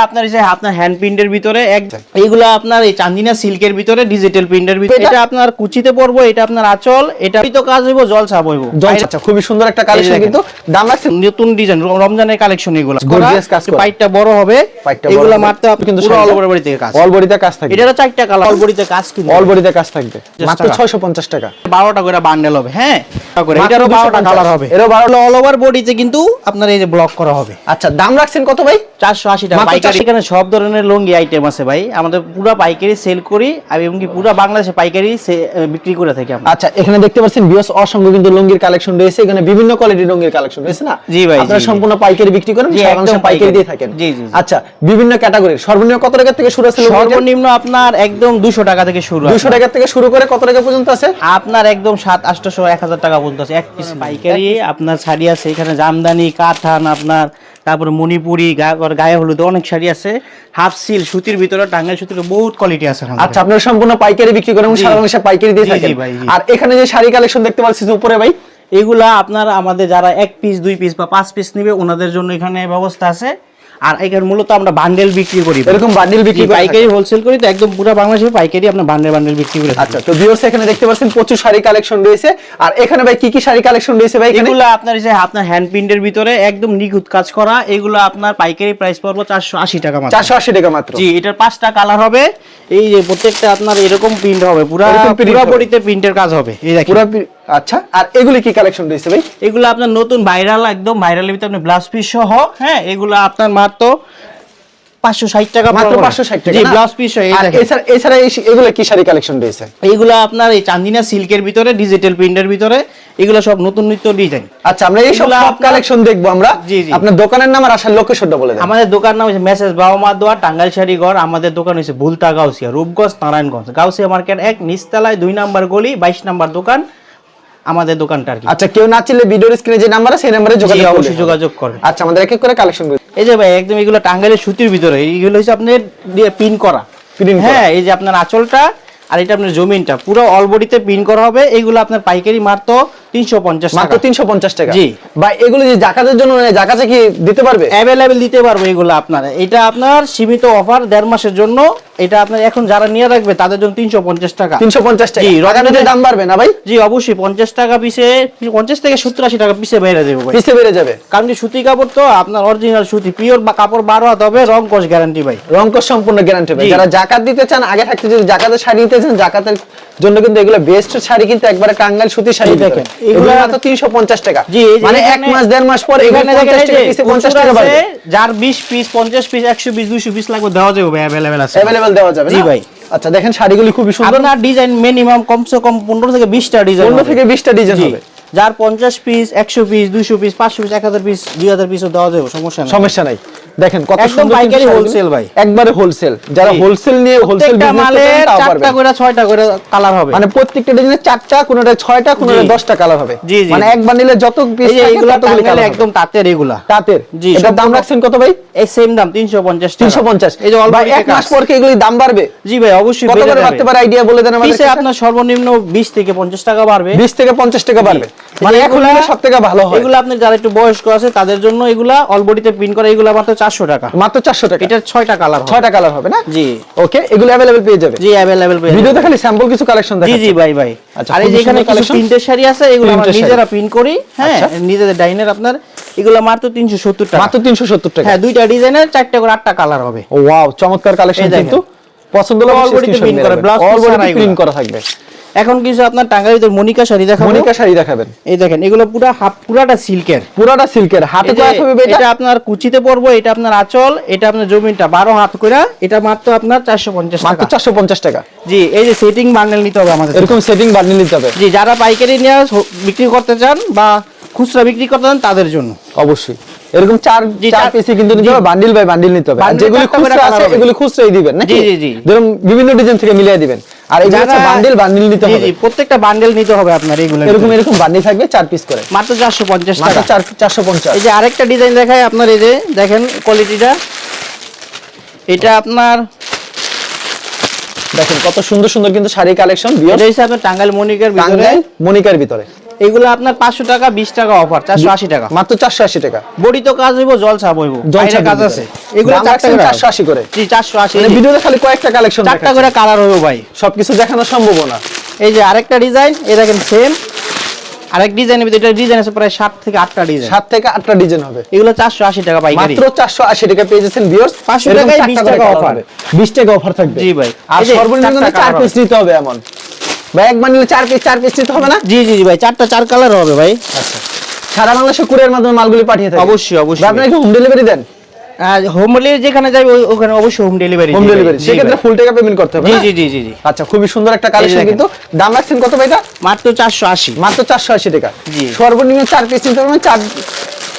আপনার এই যে আপনার হ্যান্ড প্রিন্টের ভিতরে এক এইগুলা আপনার এই চান্দিনা সিল্কের ভিতরে ডিজিটাল প্রিন্টের ভিতরে। এটা- এটা আপনার কুচিতে পড়ব এটা আপনার আঁচল এটা তো কাজ হইব জল ছাপ হইব। আচ্ছা খুবই সুন্দর একটা কালেকশন কিন্তু। দাম রাখছে নতুন ডিজাইন রমজানের কালেকশন এগুলো। Gorgeous কাজ করা। পাইটটা বড় হবে। এগুলো মারতে আপনি কিন্তু পুরো অল বডি থেকে কাজ অল বডিতে কাজ থাকবে। এটারও চারটা কালার অল বডিতে কাজ কিন্তু। অল বডিতে কাজ থাকবে। মাত্র 650 টাকা। বারোটা করে বান্ডেল হবে হ্যাঁ? করে। এটারও বারোটা 250 কালার হবে। এরও অল ওভার বডিতে কিন্তু আপনার এই যে ব্লক করা হবে। আচ্ছা দাম রাখছেন কত ভাই? চারশো আশি টাকা মাত্র পাইকারি এখানে সব ধরনের লুঙ্গি আইটেম আছে ভাই। আমাদের পুরো পাইকারি সেল করি আর এমনকি পুরো বাংলাদেশে পাইকারি বিক্রি করে থাকি আমরা। আচ্ছা এখানে দেখতে পাচ্ছেন বিয়স অসংখ্য কিন্তু লুঙ্গির কালেকশন রয়েছে। এখানে বিভিন্ন কোয়ালিটির লুঙ্গির কালেকশন রয়েছে না? জি ভাই, আপনারা সম্পূর্ণ পাইকারি বিক্রি করেন একদম পাইকারি। দিয়ে থাকেন। জি, জি। আচ্ছা বিভিন্ন ক্যাটাগরির সর্বনিম্ন কত টাকা থেকে শুরু আছে? সর্বনিম্ন আপনার একদম দুশো টাকা থেকে শুরু 200 টাকা থেকে শুরু করে কত টাকা পর্যন্ত আছে? আপনার একদম সাত আটশো এক হাজার টাকা পর্যন্ত আছে। এক পিস পাইকারি আপনার শাড়ি আছে এখানে জামদানি কাঠান আপনার তারপরে মণিপুরি গায়ে হলুদ অনেক শাড়ি আছে। হাফ সিল সুতির ভিতরে টাঙ্গাইল সুতির বহুত কোয়ালিটি আছে আচ্ছা আপনারা সম্পূর্ণ পাইকারি বিক্রি করেন। সারা বাংলাদেশে পাইকারি দিয়ে থাকেন। ভাই, আর এখানে যে শাড়ি কালেকশন দেখতে পাচ্ছি যে উপরে ভাই। এগুলা আপনার আমাদের যারা এক পিস দুই পিস বা পাঁচ পিস নিবে ওনাদের জন্য এখানে ব্যবস্থা আছে। আর এখানে মূলত আমরা বান্ডেল বিক্রি করি এরকম বান্ডিল বিক্রি পাইকারি হোলসেল করি তো একদম পুরো বাংলাদেশে পাইকারি আপনার বান্ডেল বান্ডেল বিক্রি করে আচ্ছা তো ভিউয়ার্স এখানে দেখতে পাচ্ছেন প্রচুর শাড়ি কালেকশন রয়েছে। আর এখানে ভাই কি কি শাড়ি কালেকশন রয়েছে ভাই এগুলো আপনার এই যে আপনার হ্যান্ড প্রিন্টের ভিতরে একদম নিখুঁত কাজ করা এগুলো আপনার পাইকারি প্রাইস পড়ব চারশো আশি টাকা মাত্র। 480 টাকা মাত্র। জি এটার পাঁচটা কালার হবে। এই যে প্রত্যেকটা আপনার এরকম প্রিন্ট হবে পুরো পুরো। বডিতে প্রিন্টের কাজ হবে। এই দেখেন। পুরো আচ্ছা আর এগুলি কি কালেকশন রয়েছে ভাই? এগুলো আপনার নতুন ভাইরাল একদম ভাইরালের ভিতরে আপনি ব্লাউজ পিস সহ হ্যাঁ এগুলো আপনার মাত্র পাঁচশো ষাট টাকা মাত্র পড়বে। 560 টাকা ব্লাউজ পিস সহ এই আর দেখেন। এছাড়া এছাড়া এগুলো কি শাড়ি কালেকশন রয়েছে? এইগুলো আপনার এই চান্দিনা সিল্কের ভিতরে ডিজিটাল প্রিন্টের ভিতরে এগুলো সব নতুন নিত্য ডিজাইন আচ্ছা আমরা এই সব এগুলো সব আপনার- কালেকশন দেখব আমরা। জি, জি। আপনার দোকানের নাম আর আসার লোকেশনটা বলে দেন। আমাদের দোকান নাম হচ্ছে মেসেজ বাবা দোয়া টাঙ্গাইল শাড়িঘর। আমাদের দোকান হচ্ছে ভুলতা গাউসিয়া রূপগঞ্জ নারায়ণগঞ্জ। গাউসিয়া মার্কেট এক নিচতলায় দুই নাম্বার গলি বাইশ নাম্বার দোকান। আমাদের দোকানটা আর কি। আচ্ছা কেউ না চিনলে ভিডিওর স্ক্রিনে যে নাম্বার আছে সেই নাম্বারে যোগাযোগ অবশ্যই যোগাযোগ করবেন আচ্ছা আমাদের এক এক করে কালেকশন করি। এই যে ভাই একদম এগুলো টাঙ্গাইলের সুতির ভিতরে এইগুলো হচ্ছে আপনার পিন করা। করা। হ্যাঁ এই যে আপনার আঁচলটা আর এটা আপনার জমিনটা পুরো অল বডিতে পিন করা হবে। এইগুলো আপনার পাইকারি মাত্র তিনশো পঞ্চাশ মাত্র টাকা। তিনশো পঞ্চাশ টাকা। জি। বা এগুলো যে জাকাতের জন্য নেয়, জাকাতে কি দিতে পারবে? অ্যাভেলেবেল দিতে পারব এগুলো আপনার। এটা আপনার সীমিত অফার দেড় মাসের জন্য এটা আপনার এখন যারা নিয়ে রাখবে তাদের জন্য তিনশো পঞ্চাশ টাকা। তিনশো পঞ্চাশ টাকা। জি, আগামীতে দাম বাড়বে না ভাই? জি অবশ্যই পঞ্চাশ টাকা পিসে পঞ্চাশ থেকে সত্তর আশি টাকা পিসে দেবো ভাই। পিসে বেড়ে যাবে। কারণ কি সুতি কাপড় তো আপনার অরিজিনাল সুতি পিওর বা কাপড় বারো হাত হবে রং কস গ্যারান্টি ভাই। রংকশ সম্পূর্ণ গ্যারান্টি জি। যারা জাকাত দিতে চান আগে থাকতে যদি জাকাতের শাড়ি নিতে চান জাকাতের জন্য কিন্তু এগুলো বেস্ট শাড়ি কিন্তু একবারে কাঙ্গাল সুতি শাড়ি দেখেন, এগুলো মাত্র তিনশো পঞ্চাশ টাকা। জি মানে এক মাস দেড় মাস পর এখানে দেখেন পঞ্চাশ এই টাকা যে পিসে পঞ্চাশ প্রচুর টাকা বাড়বে যার বিশ পিস পঞ্চাশ পিস একশো পিস দুইশো পিস লাগবে দেওয়া যাবে ভাই অ্যাভেলেবেল আছে। অ্যাভেলেবেল দেওয়া যাবে জি? ভাই। আচ্ছা দেখেন শাড়িগুলি খুবই সুন্দর। আপনার ডিজাইন মিনিমাম কমসে কম পনেরো থেকে বিশটা ডিজাইন পনেরো থেকে বিশটা ডিজাইন হবে। যার পঞ্চাশ পিস একশো পিস দুইশো পিস পাঁচশো পিস এক হাজার পিস দুই হাজার পিসও দেওয়া যাবে সমস্যা নাই। সমস্যা নাই। দেখেন কত সুন্দর পাইকারি wholesale ভাই। একবারে হোলসেল যারা হোলসেল নিয়ে হোলসেল বিজনেস চারটা করে ছয়টা করে কালার হবে। মানে প্রত্যেকটা ডিজাইনে চারটা কোনটা ছয়টা কোনটা জি। দশটা কালার হবে। মানে এক বান্ডিলে যত পিস টাঙ্গাইলে একদম তাঁতের এগুলা। তাঁতের। এটার দাম রাখছেন কত ভাই? এই সেম দাম তিনশো পঞ্চাশ তিনশো পঞ্চাশ। এই যে অল্প এক মাস পর কি এগুলি দাম বাড়বে। জি ভাই অবশ্যই কত করে বাড়তে পারে আইডিয়া বলে দেন আমাদের আপনার সর্বনিম্ন বিশ থেকে পঞ্চাশ টাকা বাড়বে। বিশ থেকে পঞ্চাশ টাকা বাড়বে। মানে এখন সব থেকে ভালো হয়। এগুলো আপনার যারা একটু বয়স্ক আছে তাদের জন্য এগুলা অলবডিতে প্রিন্ট করা এগুলা মাত্র চারশো টাকা। মাত্র চারশো টাকা? ছয়টা কালার ছয়টা কালার হবে না? জি। ওকে এগুলো অ্যাভেলেবেল পেয়ে যাবে? জি অ্যাভেলেবেল পেয়ে ভিডিওতে খালি স্যাম্পল কিছু কালেকশন জি জি ভাই ভাই। আচ্ছা, আর এই খুবই যে এখানে কিছু। প্রিন্টের শাড়ি আছে এগুলো আমরা। নিজেরা প্রিন্ট করি হ্যাঁ আচ্ছা। নিজেদের ডাইনের আপনার। এগুলো মাত্র তিনশো সত্তর টাকা। মাত্র তিনশো সত্তর টাকা। হ্যাঁ দুইটা ডিজাইনের চারটা করে আটটা কালার হবে। ওয়াও চমৎকার কালেকশন কিন্তু। পছন্দ হলে করা, প্রিন্ট করা। থাকবে। এখন কিছু আপনার টাঙ্গাইলের মনিকা শাড়ি দেখাবো। মনিকা শাড়ি দেখাবেন। এই দেখেন এগুলো পুরো হাফ পুরাটা সিল্কের। পুরাটা সিল্কের হাতে কয় হবে এটা? আপনার কুচিতে পড়ব এটা আপনার আঁচল এটা আপনার জমিনটা বারো হাত করে এটা মাত্র আপনার চারশো পঞ্চাশ মাত্র টাকা। চারশো পঞ্চাশ টাকা। জি এই যে সেটিং বান্ডেল নিতে হবে আমাদের। এরকম সেটিং বান্ডিল নিতে হবে। জি যারা পাইকারি নিয়ে বিক্রি করতে চান বা খুচরা বিক্রি করতে চান তাদের জন্য। অবশ্যই। এরকম চার চার পিসি কিন্তু নিতে হবে বান্ডিল বাই বান্ডিল নিতে হবে। আর Bundle যেগুলি খুচরা আছে। এগুলি খুচরাই দিবেন নাকি? জি, জি। যেরকম বিভিন্ন ডিজাইন থেকে মিলিয়ে দিবেন। আর এই বান্ডিল বান্ডিল নিতে হবে। জি প্রত্যেকটা বান্ডেল নিতে হবে আপনার এইগুলো এরকম এরকম বান্ডিল থাকবে চার পিস করে। মাত্র চারশো পঞ্চাশ মাত্র টাকা। চার চারশো পঞ্চাশ। এই যে আরেকটা ডিজাইন দেখায় আপনার এই যে দেখেন কোয়ালিটিটা এটা আপনার দেখেন কত সুন্দর সুন্দর কিন্তু শাড়ি কালেকশন এটা আপনার টাঙ্গাইল মনিকার ভিতরে। মনিকার ভিতরে। এগুলো আপনার পাঁচশো টাকা বিশ টাকা অফার চারশো আশি টাকা। মাত্র চারশো আশি টাকা। বডি তো কাজ হইব জল ছাপ হইব। জল ছাপ কাজ আছে। এগুলো দাম চারটা রাখছেন করে 480 করে। জি চারশো আশি। মানে ভিডিওতে খালি কয়েকটা কালেকশন চারটা করে কালার হইব ভাই। সবকিছু দেখানো সম্ভব না এই যে আরেকটা ডিজাইন এই দেখেন সেম আরেক ডিজাইনের ভিতরে এটা ডিজাইন আছে প্রায় সাত থেকে আটটা ডিজাইন সাত থেকে আটটা ডিজাইন হবে। এগুলো চারশো আশি টাকা পাইকারি। মাত্র চারশো আশি টাকা পেয়ে যাচ্ছেন ভিউয়ার্স 500 টাকায় 20 টাকা offer। বিশ টাকা অফার থাকবে। জি ভাই। আর সর্বনিম্ন পিস নিতে হবে এমন। ভাই একবার নিলে চার পিস চার পিস নিতে হবে না? জি জি জি ভাই চারটা চার কালার হবে ভাই। আচ্ছা। সারা বাংলাদেশে কুরিয়ার মাধ্যমে মালগুলি পাঠিয়ে থাকেন। অবশ্যই, অবশ্যই। আপনারা কি হোম ডেলিভারি দেন হোম ডেলিভারি যেখানে যাবে ওখানে অবশ্যই হোম ডেলিভারি হোম ডেলিভারি সেক্ষেত্রে ফুল টাকা পেমেন্ট করতে হবে জি জি জি জি আচ্ছা খুবই সুন্দর একটা কালেকশন কিন্তু। দাম রাখছেন কত ভাইটা? মাত্র চারশো আশি। মাত্র চারশো আশি টাকা। জি। সর্বনিম্ন চার পিস নিতে হবে চার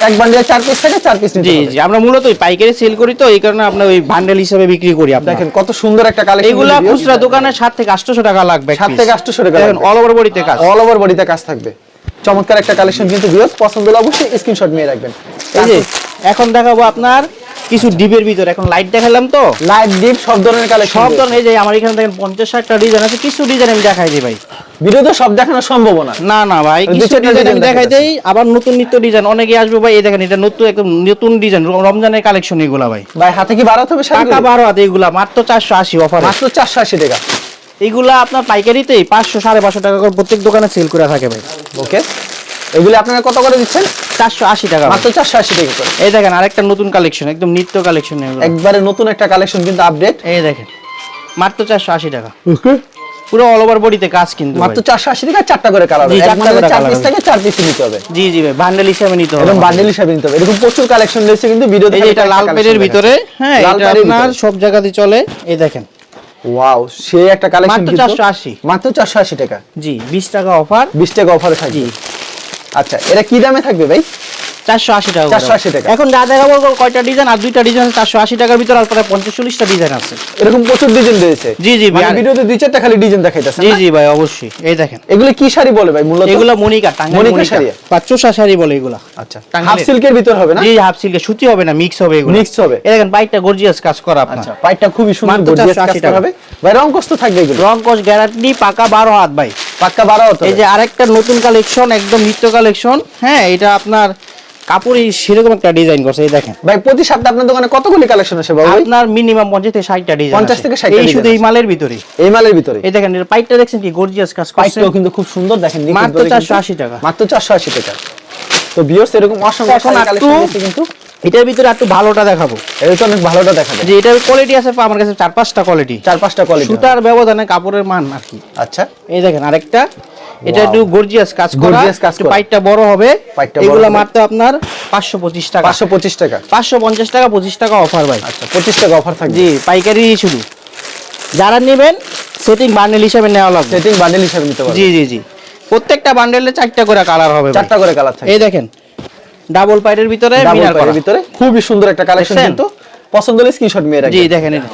এক বান্ডিলে চার পিস থাকে চার পিস জি জি আমরা মূলত পাইকারি সেল করি তো এই কারণে আমরা ওই বান্ডেল হিসেবে বিক্রি করি আপনার। দেখেন কত সুন্দর একটা কালেকশন এগুলো খুচরা দোকানে সাত থেকে আটশো টাকা লাগবে সাত থেকে 800 টাকা দেখেন অল ওভার বডিতে কাজ। অল ওভার বডিতে কাজ থাকবে। চমৎকার একটা কালেকশন কিন্তু ভিউয়ার্স পছন্দ হলে অবশ্যই স্ক্রিনশট নিয়ে রাখবেন। এই যে এখন দেখাবো আপনার কিছু ডিবের ভিতরে। এখন লাইট দেখালাম তো। লাইট ডিপ সব ধরনের কালেকশন সব ধরনের এই যে আমার এখানে দেখেন পঞ্চাশ ষাটটা ডিজাইন আছে কিছু ডিজাইন আমি দেখাই দিই ভাই। ভিডিওতে সব দেখানো সম্ভব না না না ভাই কিছু ডিজাইন আমি দেখাই। দেই আবার নতুন নিত্য ডিজাইন অনেকে আসবে ভাই এই দেখেন এটা নতুন একদম নতুন ডিজাইন রমজানের কালেকশন এগুলা ভাই। ভাই হাতে কি বাড়াতে হবে টাকা? বারো এগুলা মাত্র চারশো আশি অফার মাত্র চারশো আশি টাকা। এইগুলা আপনার পাইকারিতেই পাঁচশো সাড়ে পাঁচশো টাকা করে প্রত্যেক দোকানে সেল করে থাকে ভাই। ওকে এগুলি আপনারা কত করে দিচ্ছেন? চারশো আশি টাকা। মাত্র চারশো আশি টাকা করে। এই দেখেন আরেকটা নতুন কালেকশন একদম নিত্য কালেকশন একবারে নতুন একটা কালেকশন কিন্তু আপডেট এই দেখেন মাত্র চারশো আশি টাকা। পুরো অল ওভার বডিতে কাজ কিন্তু মাত্র ভাই। চারশো আশি টাকা চারটা করে কালার হবে। পিস। থাকে পিস নিতে হবে। জি জি ভাই বান্ডেল হিসাবে নিতে হবে বান্ডেল হিসাবে নিতে হবে। এরকম প্রচুর কালেকশন রয়েছে কিন্তু ভিডিওতে এটা লাল পেনের ভিতরে হ্যাঁ এটা আপনার সব জায়গাতে চলে। এই দেখেন। ওয়াও সে একটা কালেকশন মাত্র 480 মাত্র চারশো আশি টাকা। জি বিশ টাকা অফার বিশ টাকা অফারে জি। আচ্ছা এটা কি দামে থাকবে ভাই? চারশো আশি টাকা করে। 480 টাকা। এখন যা দেখাবো কয়টা ডিজাইন আর দুইটা ডিজাইন চারশো আশি টাকার ভিতরে আর প্রায় পঞ্চাশ চল্লিশটা ডিজাইন আছে। এরকম প্রচুর ডিজাইন রয়েছে? জি, জি, ভাই। ভিডিওতে দুই চারটা খালি ডিজাইন দেখাইতেছে জি জি ভাই অবশ্যই। এই দেখেন। এগুলো কি শাড়ি বলে ভাই মূলত? এগুলো মনিকা টাঙ্গাইল মনিকা মনিকা। শাড়ি? বা চোষা শাড়ি বলে এগুলা। আচ্ছা হাফ সিল্কের ভিতর হবে না? জি হাফ সিল্কে সুতি হবে না মিক্স হবে এগুলো। Mix হবে। এই দেখেন বাইকটা গর্জিয়াস কাজ করা আপনার। আচ্ছা পাইটটা খুবই সুন্দর গর্জিয়াস কাজ করা হবে। ভাই রং কষ্ট থাকবে এগুলো? রং কস গ্যারান্টি পাকা বারো হাত ভাই। পাক্কা হতো এই যে আরেকটা নতুন কালেকশন একদম নিত্য কালেকশন হ্যাঁ এটা আপনার কাপড়ই সেরকম একটা ডিজাইন করছে এই দেখেন। ভাই প্রতি সপ্তাহে আপনার দোকানে কতগুলি কালেকশন আসে বাবু আপনার মিনিমাম পঞ্চাশ থেকে ষাটটা ডিজাইন 50 থেকে 60 এই শুধু এই মালের ভিতরে। এই মালের ভিতরে। এই দেখেন এর পাইপটা দেখছেন কি? গর্জিয়াস কাজ করছে। পাইটটাও কিন্তু খুব সুন্দর দেখেন মাত্র ভাবে কিন্তু- 480 টাকা। মাত্র চারশো আশি টাকা। তো বিয়স এরকম অসংখ্য কালেকশন কিন্তু। এটার ভিতরে একটু ভালোটা দেখাবো। এটা তো অনেক ভালোটা দেখা যায় যে এটার কোয়ালিটি আছে আমার কাছে চার পাঁচটা কোয়ালিটি চার পাঁচটা কোয়ালিটি সুতার ব্যবধানে কাপড়ের মান আর কি। আচ্ছা। এই দেখেন আরেকটা। এটা একটু গর্জিয়াস কাজ করা। Gorgeous কাজ করা। পাইপটা বড় হবে। এগুলো। মাত্র আপনার পাঁচশো পঁচিশ টাকা। পাঁচশো পঁচিশ টাকা। পাঁচশো পঞ্চাশ টাকা পঁচিশ টাকা অফার ভাই। আচ্ছা পঁচিশ টাকা অফার থাকবে। জি পাইকারি শুধু। যারা নেবেন সেটিং বান্ডেল হিসেবে নেওয়া লাগবে। সেটিং বান্ডেল হিসাবে নিতে পারবে জি জি জি। প্রত্যেকটা বান্ডেলে চারটা করে কালার হবে চারটা করে কালার থাকবে। এই দেখেন। ডাবল পাইরের ভিতরে মিনার করা। ভিতরে। খুবই সুন্দর একটা কালেকশন কিন্তু পছন্দ হলে স্ক্রিনশট মেয়ে জি দেখেন। এটা।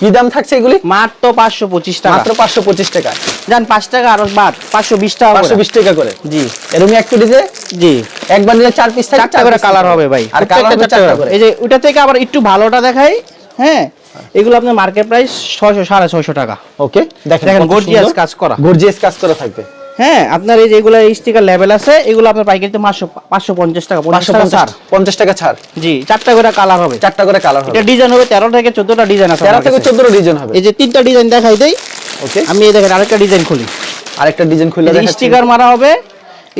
কি দাম থাকছে এগুলি? মাত্র পাঁচশো পঁচিশ টাকা। মাত্র পাঁচশো পঁচিশ টাকা। যান পাঁচ টাকা আরও বাদ পাঁচশো বিশ টাকা পাঁচশো করে। বিশ টাকা করে। জি। এরকম এক কোটিতে জি। একবার নিলে চার পিস থাকে চারটা করে কালার হবে ভাই। আর কালার হবে চারটা করে। এই যে ওটা থেকে আবার একটু ভালোটা দেখাই হ্যাঁ? এগুলো আপনার মার্কেট প্রাইস ছয়শো সাড়ে ছয়শো টাকা। ওকে দেখেন সুন্দর। কাজ করা। গর্জিয়াস কাজ করা থাকবে। হ্যাঁ আপনার এই যে এগুলো স্টিকার লেভেল আছে এগুলো আপনার পাইকারিতে পাঁচশো পাঁচশো পঞ্চাশ টাকা পাঁচশো টাকা পঞ্চাশ ছাড় পঞ্চাশ। টাকা ছাড়। জি চারটা করে কালার হবে। চারটা করে কালার হবে। এটা ডিজাইন হবে তেরো থেকে চোদ্দটা ডিজাইন আছে তেরো থেকে। চোদ্দটা ডিজাইন হবে। এই যে তিনটা ডিজাইন দেখাই দেই। ওকে আমি এই দেখেন আরেকটা ডিজাইন খুলি। আরেকটা ডিজাইন খুলে দেখাচ্ছি। স্টিকার মারা হবে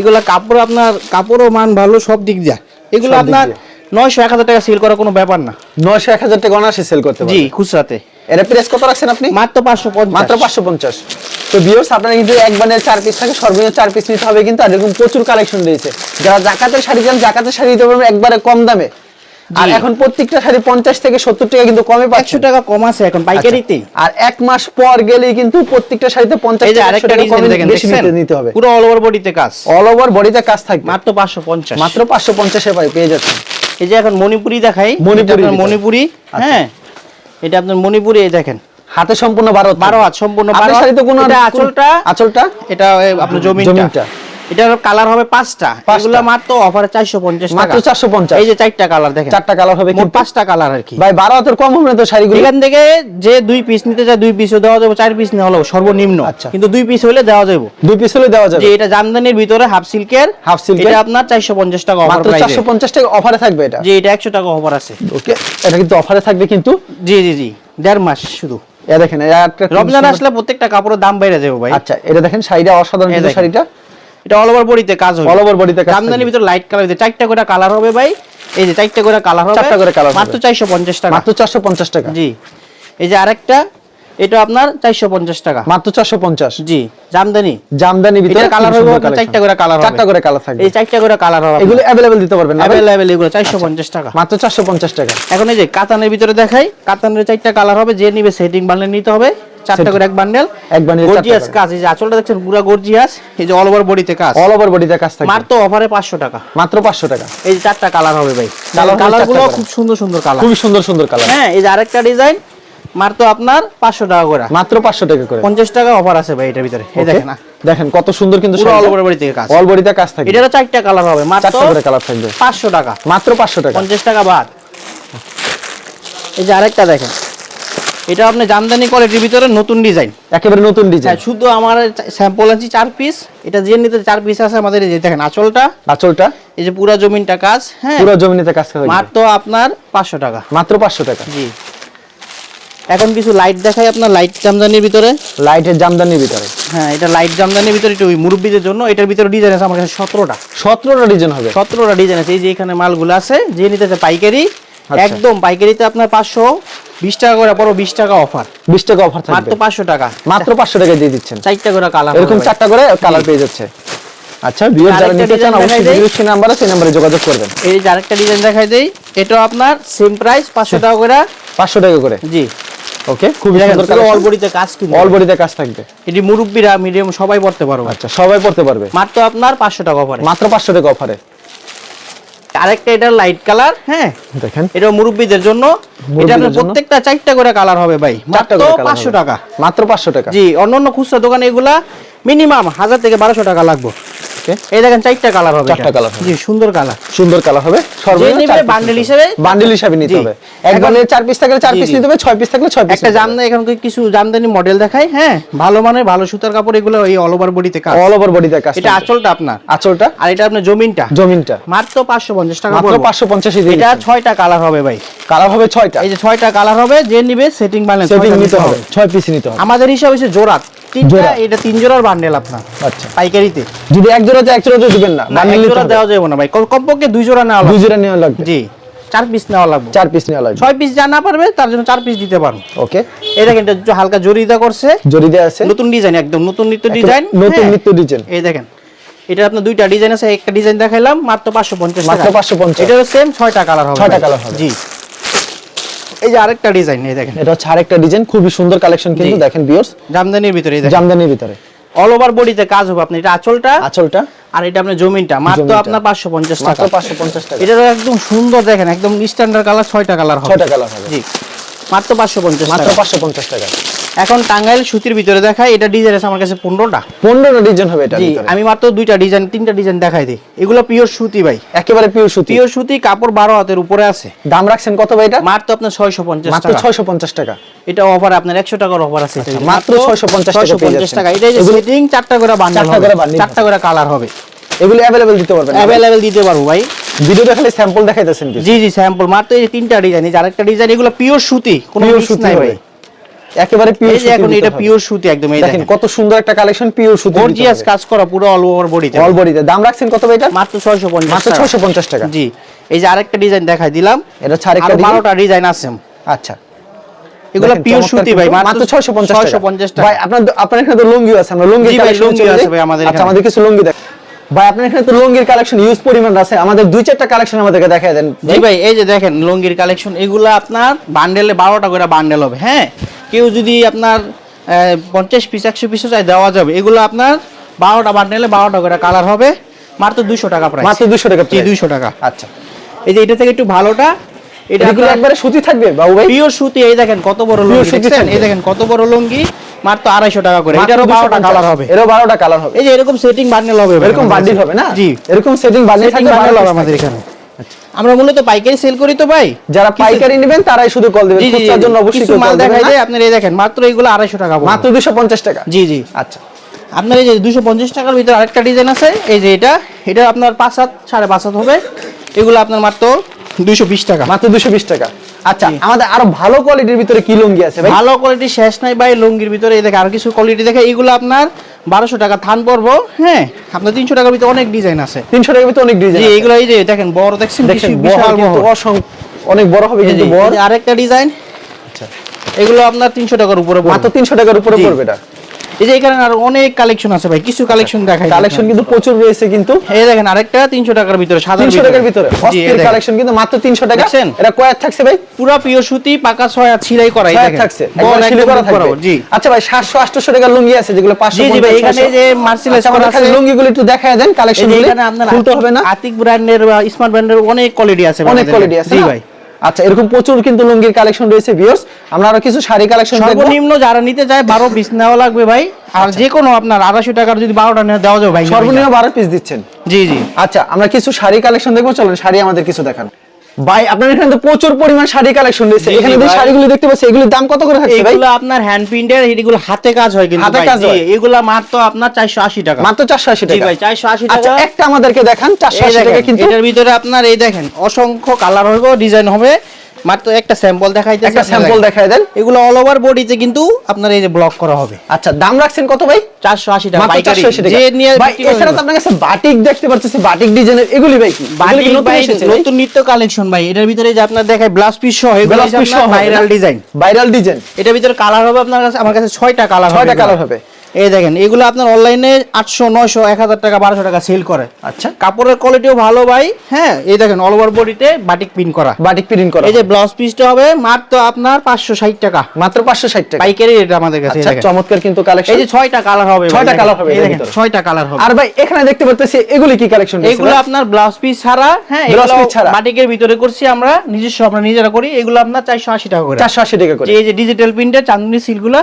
এগুলো কাপড় আপনার কাপড়ও মান ভালো সব দিক দিয়ে। এগুলো আপনার। নয়শো এক হাজার টাকা সেল করা কোনো ব্যাপার না। নয়শো এক হাজার টাকা অনার্সে সেল করতে জি খুচরাতে। এর প্রাইস কত রাখছেন আপনি? মাত্র পাঁচশো পঞ্চাশ। মাত্র পাঁচশো পঞ্চাশ। তো ভিউয়ার্স আপনারা কিন্তু এক বান্ডেল চার পিস থাকে সর্বনিম্ন চার পিস নিতে হবে কিন্তু আর এরকম প্রচুর কালেকশন রয়েছে। যারা জাকাতের শাড়ি চান জাকাতের শাড়ি নিতে পারবেন একবারে কম দামে। আর। এখন প্রত্যেকটা শাড়ি পঞ্চাশ থেকে সত্তর টাকা কিন্তু কমে পাচ্ছেন টাকা কম আছে এখন পাইকারিতেই আচ্ছা। আর এক মাস পর গেলেই কিন্তু প্রত্যেকটা শাড়িতে পঞ্চাশ এই যে থেকে আরেকটা 100 টাকা কমে বেশি নিতে- হবে। পুরো অল ওভার বডিতে কাজ। অল ওভার বডিতে কাজ থাকবে। মাত্র পাঁচশো পঞ্চাশ। মাত্র পাঁচশো পঞ্চাশে পেয়ে যাচ্ছেন। এই যে এখন মণিপুরি দেখাই মণিপুরি। মণিপুরি হ্যাঁ? এটা আপনার মণিপুরি এই দেখেন। হাতে সম্পূর্ণ বারো বারো হাত সম্পূর্ণ আপনার বারো হাত। শাড়িতে কোনো এটা আঁচলটা আঁচলটা? এটা আপনার জমিনটা। এটার কালার হবে পাঁচটা। এগুলো মাত্র অফারে চারশো পঞ্চাশ মাত্র টাকা 450 এই যে চারটা কালার দেখেন। চারটা কালার হবে মোট পাঁচটা কালার আর কি। ভাই বারো হাতের কম হবে না তো শাড়িগুলো? এখান থেকে যে দুই পিস নিতে চায় দুই পিসও দেওয়া যাবে চার পিস নেওয়া হলো সর্বনিম্ন। আচ্ছা। কিন্তু দুই পিস হলে দেওয়া যাবে। দুই পিস হলে দেওয়া যাবে? এটা জামদানির ভিতরে হাফ সিল্কের হাফ? এটা আপনার চারশো পঞ্চাশ টাকা অফার মাত্র চারশো পঞ্চাশ টাকা অফারে থাকবে এটা? যে এটা একশো টাকা অফার আছে। ওকে এটা কিন্তু অফারে থাকবে কিন্তু? জি জি জি। দেড় মাস শুধু। এ দেখেন রমজান আসলে প্রত্যেকটা কাপড়ের দাম বেড়ে যাবে ভাই। আচ্ছা এটা দেখেন শাড়িটা অসাধারণ শাড়িটা। এটা অল ওভার বডিতে কাজ হবে। অল ওভার বডিতে কাজ জামদানির ভিতর লাইট কালার দিতে চারটা করে কালার হবে ভাই। এই যে চারটা করে কালার হবে। চারটা করে কালার মাত্র চারশো পঞ্চাশ টাকা। মাত্র চারশো পঞ্চাশ টাকা। জি। এই যে আরেকটা এটা আপনার চারশো পঞ্চাশ টাকা। মাত্র চারশো পঞ্চাশ? জি জামদানি। জামদানি ভিতরে কালার খুব হবে চারটা করে কালার হবে। চারটা করে কালার থাকবে। এই চারটা করে কালার হবে এগুলো অ্যাভেলেবেল দিতে পারবেন? অ্যাভেলেবেল এগুলো চারশো পঞ্চাশ টাকা। মাত্র চারশো পঞ্চাশ টাকা। এখন এই যে কাতানের ভিতরে দেখাই কাতানের চারটা কালার হবে যে নিবে সেটিং বান্ডেল নিতে হবে। চারটা করে এক বান্ডেল এক চারটা গর্জিয়াস কাজ এই যে আঁচলটা দেখছেন পুরো গর্জিয়াস এই যে অল ওভার বডিতে কাজ। অল ওভার বডিতে কাজ থাকবে। মাত্র অফারে পাঁচশো টাকা। মাত্র পাঁচশো টাকা। এই যে চারটা কালার হবে ভাই। Colour হবে কালারগুলো খুব সুন্দর সুন্দর কালার খুবই সুন্দর সুন্দর কালার হ্যাঁ এই যে আরেকটা ডিজাইন মাত্র আপনার পাঁচশো টাকা করে। মাত্র পাঁচশো টাকা করে। পঞ্চাশ টাকা অফার আছে ভাই এটার ভিতরে। দেখেন না। দেখেন কত সুন্দর কিন্তু অল কাজ। অল বডিতে কাজ থাকবে। এটারও চারটা কালার হবে মাত্র চারটা করে কালার থাকবে। পাঁচশো টাকা। মাত্র পাঁচশো টাকা। পঞ্চাশ টাকা বাদ। এই যে আরেকটা দেখেন। এটা আপনি জামদানি কোয়ালিটির ভিতরে নতুন ডিজাইন একেবারে নতুন ডিজাইন হ্যাঁ শুধু আমার স্যাম্পল চার পিস এটা যে নিতে চার পিস আছে আমাদের এই দেখেন আঁচলটা। আঁচলটা। এই যে পুরা জমিনটা কাজ হ্যাঁ। পুরো জমিনিতে কাজ মাত্র আপনার পাঁচশো টাকা। মাত্র পাঁচশো টাকা। জি। এখন কিছু লাইট দেখাই আপনার লাইট জামদানির ভিতরে। লাইটের জামদানির ভিতরে। হ্যাঁ এটা লাইট জামদানির ভিতরে একটু ওই মুরব্বীদের জন্য এটার ভিতরে ডিজাইন আছে আমার কাছে সতেরোটা। সতেরোটা ডিজাইন হবে। সতেরোটা ডিজাইন আছে। এই যে এখানে মালগুলো আছে যে নিতে চায় পাইকারি আচ্ছা। একদম পাইকারিতে আপনার পাঁচশো বিশ টাকা করে বিশ টাকা অফার বিশ টাকা অফার থাকবে। মাত্র পাঁচশো টাকা। মাত্র পাঁচশো টাকা দিয়ে দিচ্ছেন। চারটা করে কালার এরকম চারটা করে কালার পেয়ে যাচ্ছে। আচ্ছা ভিউয়ার যারা নিতে চান অবশ্যই দেখাই দেই। ভিডিওর স্ক্রিনে নাম্বার আছে নাম্বারে যোগাযোগ করবেন। এই যে আরেকটা ডিজাইন দেখাই দেই এটাও আপনার সেম প্রাইস পাঁচশো টাকা করে। পাঁচশো টাকা করে। জি। ওকে খুবই সুন্দর অল কালার বডিতে কাজ কিন্তু অল বডিতে কাজ থাকবে। এটি মুরব্বীরা মিডিয়াম সবাই পড়তে পারবে। আচ্ছা সবাই পড়তে পারবে। মাত্র আপনার পাঁচশো টাকা অফারে মাত্র পাঁচশো টাকা অফারে আরেকটা এটা লাইট কালার হ্যাঁ? দেখেন। এটা মুরব্বীদের জন্য। এটা? প্রত্যেকটা চারটা করে কালার হবে ভাই। মাত্র চারটা করে colour পাঁচশো হবে। টাকা। মাত্র পাঁচশো টাকা। জি অন্যান্য খুচরা দোকানে এগুলা মিনিমাম হাজার থেকে বারোশো টাকা লাগবে। ওকে এই দেখেন চারটা কালার হবে চারটা এটা। জি সুন্দর কালার সুন্দর কালার হবে। সর্বনিম্ন নিবে হিসেবে। বান্ডেল হিসাবে নিতে হবে। এক বান্ডেলে চার পিস থাকলে চার পিস নিতে হবে ছয় পিস থাকলে ছয় পিস একটা জামদানি এখন কিছু জামদানি মডেল দেখাই হ্যাঁ? ভালো মানের ভালো সুতার কাপড় এগুলো এই অল ওভার বডিতে কাজ অল ওভার বডিতে কাজ এটা আঁচলটা আপনার। আঁচলটা? আর এটা আপনার জমিনটা। জমিনটা। মাত্র টাকা এটা ছয়টা কালার হবে ভাই। কালার হবে ছয়টা। এই যে ছয়টা কালার হবে যে নিবে সেটিং ব্যালেন্স সেটিং নিতে হবে। ছয় পিস নিতে হবে। আমাদের হিসাব হচ্ছে জোড়া তিনটা এটা তিন জোড়ার বান্ডেল আপনার আচ্ছা। পাইকারিতে। যদি এক জোড়া এক জোড়া তো দিবেন না। না, বান্ডেল জোড়া দেওয়া যাবে না ভাই। কমপক্ষে দুই জোড়া নেওয়া দুই জোড়া নেওয়া লাগবে। জি চার পিস নেওয়া লাগবে। চার পিস নেওয়া লাগবে। ছয় পিস যা না পারবে তার জন্য চার পিস দিতে পারব ওকে। এটা কিন্তু হালকা জরিদা করছে। জরি দেওয়া আছে। নতুন ডিজাইন একদম নতুন নিত্য ডিজাইন নতুন নিত্য ডিজাইন এই দেখেন এটা আপনার দুইটা ডিজাইন আছে একটা ডিজাইন দেখাইলাম মাত্র পাঁচশো পঞ্চাশ মাত্র 550 এটারও সেম ছয়টা কালার হবে ছয়টা colour হবে। জি। এই যে আরেকটা ডিজাইন এই দেখেন। এটা হচ্ছে আরেকটা ডিজাইন খুবই সুন্দর কালেকশন কিন্তু দেখেন বিয়র্স জামদানির ভিতরে জামদানির ভিতরে। অল ওভার বডিতে কাজ হবে আপনি এটা আঁচলটা আঁচলটা। আর এটা আপনার জমিনটা। মাত্র আপনার পাঁচশো পঞ্চাশ মাত্র টাকা। পাঁচশো পঞ্চাশ টাকা। এটা একদম সুন্দর দেখেন একদম স্ট্যান্ডার্ড কালার ছয়টা কালার হবে। ছয়টা কালার হবে। জি। মাত্র পাঁচশো পঞ্চাশ মাত্র টাকা। পাঁচশো পঞ্চাশ টাকা। এখন টাঙ্গাইল সুতির ভিতরে দেখায় এটা ডিজাইন আছে আমার কাছে পনেরোটা। পনেরোটা ডিজাইন হবে এটা আমি মাত্র দুইটা ডিজাইন তিনটা ডিজাইন দেখাই দিই। এগুলো পিওর সুতি ভাই। একেবারে পিওর সুতি। পিওর সুতি কাপড় বারো হাতের উপরে আছে। দাম রাখছেন কত ভাই এটা? মাত্র আপনার ছয়শো পঞ্চাশ মাত্র ছয়শো পঞ্চাশ টাকা। এটা অফার আপনার একশো টাকার অফার আছে। আচ্ছা, মাত্র 650 টাকা পেয়ে 650 যাচ্ছেন। টাকা। এটা যে সেটিং চারটা করে বান্ডেল চারটা করে bundle চারটা করে কালার হবে। এগুলো অ্যাভেলেবেল দিতে পারবেন। অ্যাভেলেবেল দিতে পারব ভাই। ভিডিও দেখালে স্যাম্পল দেখাইতেছেন জি জি স্যাম্পল মাত্র এই তিনটা ডিজাইন এই যে আরেকটা ডিজাইন এগুলো পিওর সুতি। কোনো পিওর সুতি নাই ভাই। একেবারে পিওর যে এখন এটা পিওর সুতি একদম এই দেখেন কত সুন্দর একটা কালেকশন পিওর সুতি গর্জিয়াস কাজ করা পুরো অল ওভার বডিতে অল বডিতে দাম রাখছেন কত ভাই এটা? মাত্র 650 মাত্র 650 টাকা। জি। এই যে আরেকটা ডিজাইন দেখাই দিলাম। এটা হচ্ছে আরেকটা 12টা ডিজাইন আছে। আচ্ছা। এগুলো পিওর সুতি ভাই মাত্র 650 650 টাকা। ভাই আপনার আপনার এখানে তো লুঙ্গি আছে আমরা লুঙ্গি লুঙ্গি আছে ভাই আমাদের আচ্ছা আমাদের কিছু লুঙ্গি দেখ ভাই আপনার এখানে তো লুঙ্গির কালেকশন ইউজ পরিমাণ আছে। আমাদের দুই চারটা কালেকশন আমাদেরকে দেখায় দেন। জি ভাই এই যে দেখেন লুঙ্গির কালেকশন এগুলো আপনার বান্ডেলে বারোটা করে বান্ডেল হবে হ্যাঁ? কেউ যদি আপনার পঞ্চাশ পিস একশো পিসও চাই দেওয়া যাবে। এগুলো আপনার বারোটা বান্ডেলে বারোটা করে কালার হবে। মাত্র দুশো টাকা প্রাইস মাত্র 200 টাকা price। দুইশো টাকা। আচ্ছা। এই যে এটা থেকে একটু ভালোটা এটা এটা একবারে সুতি থাকবে বাবু ভাই পিওর সুতি এই দেখেন কত বড় লুঙ্গি সুতি দেখছেন? এই দেখেন কত বড় লুঙ্গি মাত্র আড়াইশো টাকা করে। এটারও বারোটা কালার হবে। এরও বারোটা কালার হবে। এই যে এরকম সেটিং বান্ডেল হবে। এরকম বান্ডিল হবে না? জি। এরকম সেটিং বান্ডিল থাকবে বান্ডেল হবে আমাদের এখানে। আমরা মূলত পাইকারি সেল করি তো ভাই। যারা পাইকারি নেবেন তারাই শুধু কল দিবেন খুচরার জন্য অবশ্যই কিছু মাল দেখাই দেয় যায় আপনার এই দেখেন মাত্র এইগুলো আড়াইশো টাকা পড়বে। মাত্র 250 টাকা। জি জি। আচ্ছা। আপনার এই যে দুশো পঞ্চাশ টাকার ভিতরে আরেকটা ডিজাইন আছে এই যে এটা এটা আপনার পাঁচ হাত সাড়ে পাঁচ হাত হবে। এগুলো আপনার মাত্র দুশো বিশ টাকা। মাত্র 220 টাকা। আচ্ছা আমাদের আরও ভালো কোয়ালিটির ভিতরে কি লুঙ্গি আছে ভাই? ভালো কোয়ালিটি শেষ নাই ভাই লুঙ্গির ভিতরে এই দেখে আর কিছু কোয়ালিটি দেখে এগুলো আপনার বারোশো টাকা থান পড়ব হ্যাঁ আপনার তিনশো টাকার ভিতরে অনেক ডিজাইন আছে। 300 টাকার ভিতরে অনেক ডিজাইন জি এগুলো এই যে দেখেন বড় দেখছেন দেখেন বিশাল- অনেক বড় হবে কিন্তু বড়। আরেকটা ডিজাইন আচ্ছা। এগুলো আপনার তিনশো টাকার উপরে। মাত্র 300 টাকার উপরে পড়বে এটা। এই যে এখানে আর অনেক কালেকশন আছে ভাই কিছু কালেকশন দেখাই কালেকশন কিন্তু প্রচুর রয়েছে কিন্তু। এই দেখেন আরেকটা তিনশো টাকার ভিতরে সাদা 300 টাকার ভিতরে অস্থির কালেকশন কিন্তু মাত্র 300 টাকা? এটা কয়েক থাকছে ভাই? পুরা পিও সুতি পাকা ছয় ছিলাই করা এই দেখেন। থাকছে একবার সিলি করা থাকবে। জি। আচ্ছা ভাই 700 800 টাকার লুঙ্গি আছে যেগুলো 500 জি জি ভাই এখানে যে মার্সেলাইজ আচ্ছা করা আমাদের খালি আছে। লুঙ্গিগুলো একটু দেখায় দেন কালেকশন এখানে আপনার খুলতে হবে না? আতিক ব্র্যান্ডের বা স্মার্ট ব্র্যান্ডের অনেক কোয়ালিটি আছে অনেক কোয়ালিটি আছে জি ভাই। আচ্ছা এরকম প্রচুর কিন্তু লুঙ্গির কালেকশন রয়েছে ভিউয়ার্স আমরা আরও কিছু শাড়ি কালেকশন দেখব। সর্বনিম্ন যারা নিতে চায় বারো পিস নেওয়া লাগবে ভাই। আর যে কোনো আপনার আড়াইশো টাকার যদি বারোটা নেওয়া দেওয়া যাবে ভাই সর্বনিম্ন 12 পিস দিচ্ছেন। জি জি। আচ্ছা আমরা কিছু শাড়ি কালেকশন দেখব চলেন শাড়ি আমাদের কিছু দেখান। ভাই আপনার এখানে তো প্রচুর পরিমাণ শাড়ি কালেকশন রয়েছে। জি, জি, এখানে যে শাড়িগুলো দেখতে পাচ্ছি এগুলোর দাম কত করে থাকছে ভাই? এগুলো আপনার হ্যান্ড প্রিন্টের এগুলো হাতে কাজ হয় কিন্তু হাতে কাজ হয়? এগুলো মাত্র আপনার চারশো আশি টাকা। মাত্র 480 জি টাকা। ভাই চারশো আশি আচ্ছা টাকা। একটা আমাদেরকে দেখান এই 480 টাকা কিন্তু। এটার ভিতরে আপনার এই দেখেন অসংখ্য কালার হবে ডিজাইন হবে। মাত্র একটা স্যাম্পল দেখাইতে একটা স্যাম্পল দেখায় দেন। এগুলো অল ওভার বডিতে কিন্তু আপনার এই যে ব্লক করা হবে। আচ্ছা দাম রাখছেন কত ভাই? চারশো আশি টাকা মাত্র পাইকারি। 480 যে নিয়ে ভাই। এছাড়া তো আপনার কাছে বাটিক দেখতে পাচ্ছি বাটিক ডিজাইনের। এগুলি ভাই কি? বাটিক নতুন ভাই, নতুন নিত্য কালেকশন ভাই। এটার ভিতরে যে আপনার দেখায় ব্লাউজ পিস সহ এগুলো ব্লাউজ পিস সহ ভাইরাল ডিজাইন ভাইরাল ডিজাইন এটার ভিতরে কালার হবে আপনার কাছে আমার কাছে ছয়টা কালার হবে ছয়টা এগুলো। কালার হবে। এই দেখেন এগুলো আপনার অনলাইনে আটশো নয়শো এক হাজার টাকা বারোশো টাকা সেল করে। আচ্ছা। কাপড়ের কোয়ালিটিও ভালো ভাই হ্যাঁ? এই দেখেন অল ওভার বডিতে বাটিক পিন করা। বাটিক প্রিন্ট করা। এই যে ব্লাউজ পিসটা হবে মাত্র আপনার পাঁচশো ষাট টাকা। মাত্র 560 টাকা। পাইকারি এটা আমাদের কাছে আচ্ছা চমৎকার কিন্তু কালেকশন এই যে ছয়টা কালার হবে ছয়টা colour হবে এই দেখেন, ছয়টা কালার হবে। আর ভাই এখানে দেখতে পাচ্ছি এগুলি কি কালেকশন এগুলো আপনার ব্লাউজ পিস ছাড়া হ্যাঁ এগুলো piece ছাড়া? বাটিকের ভিতরে করছি আমরা নিজস্ব আমরা নিজেরা করি এগুলো আপনার চারশো আশি টাকা করে। 480 টাকা করে। এই যে ডিজিটাল প্রিন্টের চাঁদনি সিলগুলো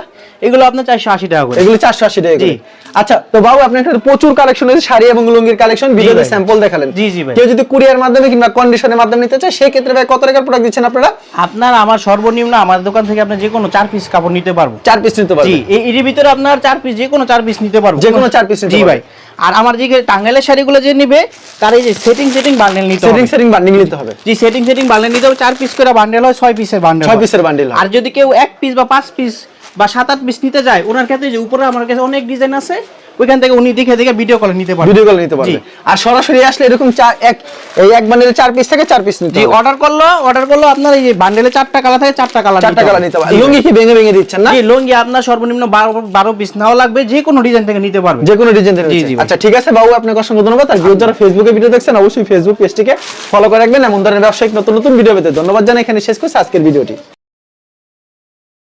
এগুলো আপনার চারশো আশি টাকা করে। এগুলো 480 টাকা করে। আচ্ছা তো বাবু আপনার প্রচুর কালেকশন আছে শাড়ি এবং লুঙ্গির কালেকশন ভিডিওতে স্যাম্পল দেখালেন। জি, জি ভাই। কেউ যদি কুরিয়ার মাধ্যমে কিংবা কন্ডিশনের মাধ্যমে নিতে চায় সেই ক্ষেত্রে ভাই কত টাকার প্রোডাক্ট দিচ্ছেন আপনারা? আপনার আমার সর্বনিম্ন আমার দোকান থেকে আপনি যে কোনো চার পিস কাপড় নিতে পারব। চার পিস নিতে জি এই- এর ভিতরে আপনার চার পিস যে কোনো চার পিস নিতে পারব। যে কোনো চার নিতে জি ভাই। আর আমার যে টাঙ্গাইলের শাড়িগুলো যে নিবে তার এই যে সেটিং সেটিং বান্ডেল নিতে সেটিং হবে। সেটিং বান্ডিং নিতে হবে। জি সেটিং সেটিং বান্ডেল নিতে হবে। চার পিস করে বান্ডেল হয় ছয় পিসের বান্ডেল ছয় পিসের বান্ডিল আর যদি কেউ এক পিস বা পাঁচ পিস বা সাত আট পিস নিতে যায় ওনার ক্ষেত্রে যে উপরে আমার কাছে অনেক ডিজাইন আছে ওইখান থেকে উনি দেখে দেখে ভিডিও কলে নিতে পারবেন ভিডিও কল নিতে পারবে। আর সরাসরি আসলে এরকম চার এক এই এক বান্ডিলে চার পিস থেকে চার পিস নিতে জি অর্ডার করল অর্ডার করল আপনার এই বান্ডেলে চারটা কালার থাকে চারটা কালার চারটা কালার নিতে পারবে লুঙ্গি কি ভেঙে ভেঙে দিচ্ছেন না? জি লুঙ্গি আপনার সর্বনিম্ন বারো বারো পিস নাও লাগবে যে কোনো ডিজাইন থেকে নিতে পারবে। যে কোনো ডিজাইন থেকে জি, জি আচ্ছা ঠিক আছে বাবু আপনাকে অসংখ্য ধন্যবাদ। আর ভিউ যারা ফেসবুকে ভিডিও দেখছেন অবশ্যই ফেসবুক পেজটিকে ফলো করে রাখবেন। এমন ধরনের ব্যবসায়িক নতুন নতুন ভিডিও পেতে ধন্যবাদ জানাই। এখানে শেষ করছি আজকের ভিডিওটি